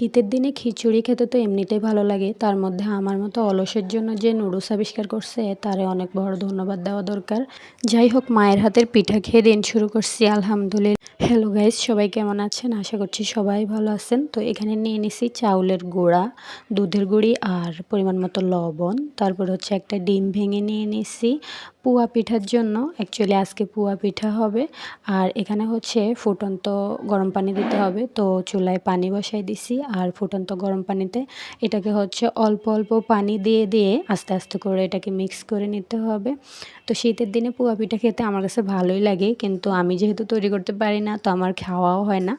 শীতের দিনে খিচুড়ি খেতে তো এমনিতেই ভালো লাগে। তার মধ্যে আমার মতো অলসের জন্য যে নুডলস আবিষ্কার করছে, তারে অনেক বড় ধন্যবাদ দেওয়া দরকার। যাই হোক, মায়ের হাতের পিঠা খেয়ে দিন শুরু করছি, আলহামদুলিল্লাহ। হ্যালো গাইজ সবাই কেমন আছেন? আশা করছি সবাই ভালো আছেন। তো এখানে নিয়ে নিছি চাউলের গুঁড়া, দুধের গুঁড়ি আর পরিমাণ মতো লবণ। তারপর হচ্ছে একটা ডিম ভেঙে নিয়ে নিছি পুয়া পিঠার জন্য। অ্যাকচুয়ালি আজকে পুয়া পিঠা হবে। আর এখানে হচ্ছে ফুটন্ত গরম পানি দিতে হবে। তো চুলায় পানি বসাই দিছি। আর ফুটন্ত গরম পানিতে এটাকে হচ্ছে অল্প অল্প পানি দিয়ে দিয়ে আস্তে আস্তে করে এটাকে মিক্স করে নিতে হবে। তো শীতের দিনে পুয়া পিঠা খেতে আমার কাছে ভালোই লাগে। কিন্তু আমি যেহেতু তৈরি করতে পারি না তো আমার খাওয়াও হয় না।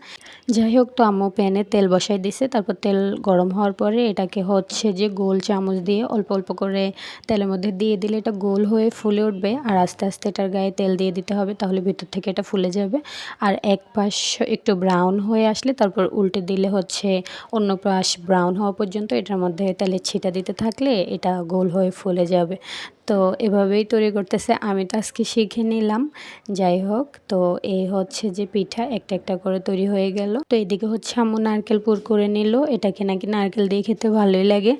যাই হোক, তো আম্মু প্যানে তেল বসাই দিছে। তারপর তেল গরম হওয়ার পরে এটাকে হচ্ছে যে গোল চামচ দিয়ে অল্প অল্প করে তেলের মধ্যে দিয়ে দিলে এটা গোল হয়ে ফুলে উঠবে। আর আস্তে আস্তে এটার গায়ে তেল দিয়ে দিতে হবে, তাহলে ভিতর থেকে এটা ফুলে যাবে। আর এক পাশ একটু ব্রাউন হয়ে আসলে তারপর উল্টে দিলে হচ্ছে অন্য পাশ ব্রাউন হওয়া পর্যন্ত এটার মধ্যে তেলের ছিটা দিতে থাকলে এটা গোল হয়ে ফুলে যাবে। তো এভাবেই তৈরি করতেছে। আমি তো আজকে শিখে নিলাম। যাই হোক, তো এই হচ্ছে যে পিঠা, একটা একটা করে তৈরি হয়ে গেল। তো এদিকে হচ্ছে আম্মু নারকেল পুর করে নিল। এটাকে নাকি নারকেল দিয়ে খেতে ভালোই লাগে।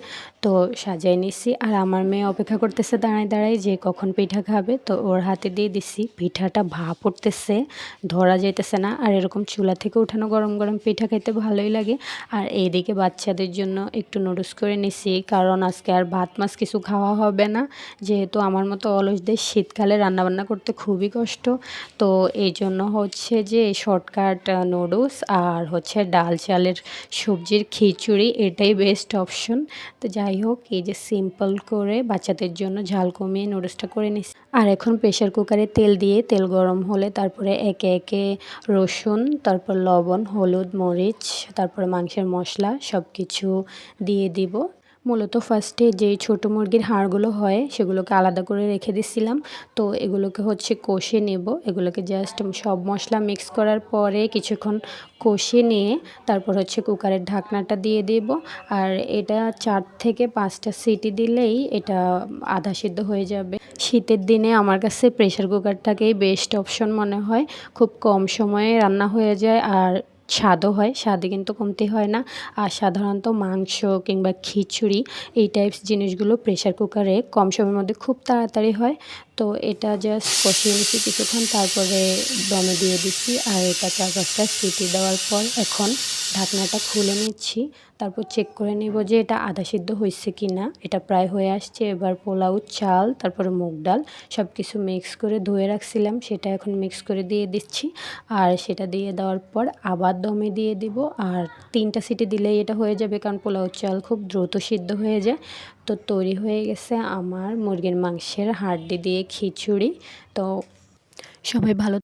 তো সাজাই নিছি। আর আমার মেয়ে অপেক্ষা করতেছে দাঁড়ায় দাঁড়ায় যে কখন পিঠা খাবে। তো ওর হাতে দিয়ে দিছি। পিঠাটা ভাপ পড়তেছে, ধরা যাইতেছে না। আর এরকম চুলা থেকে উঠানো গরম গরম পিঠা খেতে ভালোই লাগে। আর এইদিকে বাচ্চাদের জন্য একটু নুডলস করে নিছি। কারণ আজকে আর ভাত মাছ কিছু খাওয়া হবে না। যেহেতু আমার মতো অলসদের শীতকালে রান্নাবান্না করতে খুবই কষ্ট, তো এই জন্য হচ্ছে যে শর্টকাট নুডলস আর হচ্ছে ডাল চালের সবজির খিচুড়ি এটাই বেস্ট অপশন তো যাই হোক, এই যে সিম্পল করে বাচ্চাদের জন্য ঝাল কমিয়ে নুডলসটা করে নিছি আর এখন প্রেশার কুকারে তেল দিয়ে, তেল গরম হলে তারপরে একে একে রসুন, তারপর লবণ, হলুদ, মরিচ, তারপরে মাংসের মশলা সব কিছু দিয়ে দিব। মূলত ফার্স্টে যেই ছোটো মুরগির হাড়গুলো হয়, সেগুলোকে আলাদা করে রেখে দিছিলাম। তো এগুলোকে হচ্ছে কষে নেব। এগুলোকে জাস্ট সব মশলা মিক্স করার পরে কিছুক্ষণ কষে নিয়ে তারপর হচ্ছে কুকারের ঢাকনাটা দিয়ে দেব। আর এটা চার থেকে পাঁচটা সিটি দিলেই এটা আধা সিদ্ধ হয়ে যাবে। শীতের দিনে আমার কাছে প্রেশার কুকারটাকেই বেস্ট অপশন মনে হয়। খুব কম সময়ে রান্না হয়ে যায়। আর স্বাদও হয়, স্বাদে কিন্তু কমতি হয় না। আর সাধারণত মাংস কিংবা খিচুড়ি এই টাইপস জিনিসগুলো প্রেশার কুকারে কম সময়ের মধ্যে খুব তাড়াতাড়ি হয়। তো এটা জাস্ট কষিয়ে নিচ্ছি কিছুক্ষণ, তারপরে দমে দিয়ে দিচ্ছি। আর এটা চারপাশটা সিটি দেওয়ার পর এখন ঢাকনাটা খুলে নিচ্ছি। তারপর চেক করে নেব যে এটা আধা সিদ্ধ হয়েছে কি না এটা প্রায় হয়ে আসছে। এবার পোলাও, চাল, তারপরে মুগ ডাল সব কিছু মিক্স করে ধুয়ে রাখছিলাম। সেটা এখন মিক্স করে দিয়ে দিচ্ছি। আর সেটা দিয়ে দেওয়ার পর আবার দমে দিয়ে দিব। আর তিনটা সিটি দিলেই এটা হয়ে যাবে কারণ পোলাও, চাল খুব দ্রুত সিদ্ধ হয়ে যায়। তো তৈরি হয়ে গেছে আমার মুরগির মাংসের হাড্ডি দিয়ে খিচুড়ি। তো সবাই ভালো